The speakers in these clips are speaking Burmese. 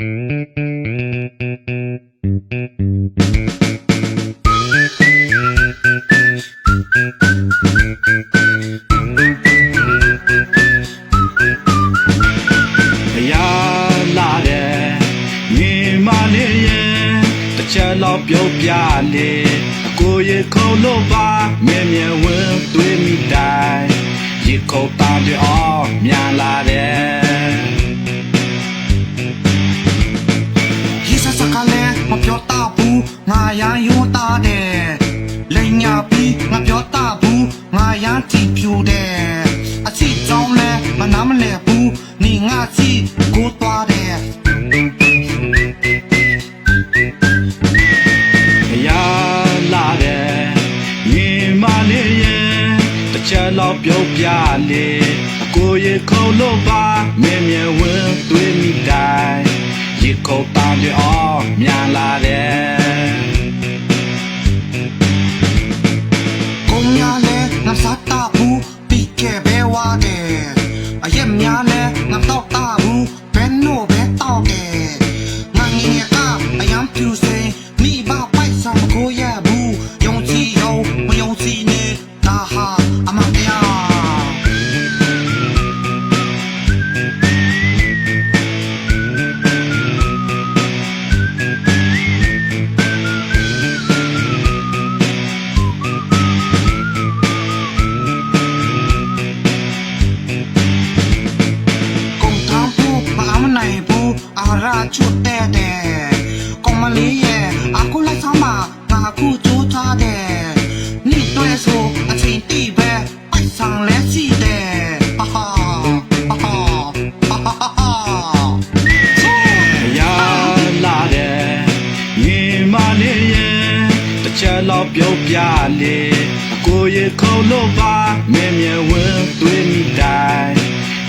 ဘုရားလာတဲ့ညီမလေးရဲ့တစ်ချက်တော့ပြုတ်ပြလေအကိုရေခုံလို့ပါမြဲ ရေစစကလည်းမပြောတတ်ဘူးငါရန်ယွန်းတာတဲ့လိန်ညာပြီးငါပြောတတ်ဘူးငါရန်တီပြူတဲ့အချစ်ကြောင်းလဲမနာမလဲဘူးနေငါချီကိုသွားတဲ့ဘုရားလာတဲ့ညီမလေးရဲ့တစ်ချက်တော့ပြုတ်ပြလေအကိုရေခုံလို့ပါမြဲမြဲဝင်သွေးမိတိုင်းရေခုံတန်တွေအော် မြန်လာတဲ့ကုန်းများလဲငါစားတတ်ဘူးပြီးခဲ့ပဲဝါတဲ့အရက်များလဲငါတော့တတ်ဘူးဘယ်နို့ပဲတောက်တယ် ချွတ်တဲ့တဲ့ကောင်မလေးရဲ့အခုလိုက်ဆောင်မှာငါအခုကြိုးထားတဲ့နေ့တွဲဆိုအချိန်တိပဲပိုက်ဆောင်လဲရှိတဲ့ဟာဟာဟာဟာဟာဟာဟာဘုရားလာတဲ့ညီမလေးရဲ့တစ်ချက်တော့ပြုတ်ပြလေအကိုရေခုံလို့ပါမြဲမြဲဝင်သွေးမိတိုင်း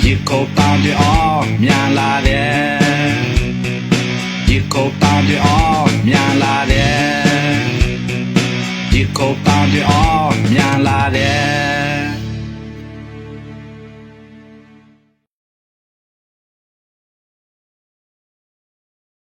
ရေခုံတန်တွေအော်မြန်လာတဲ့ ရေခုံတန်တွေအော်မြန်လာတဲ့ရေခုံတန်တွေအော်မြန်လာ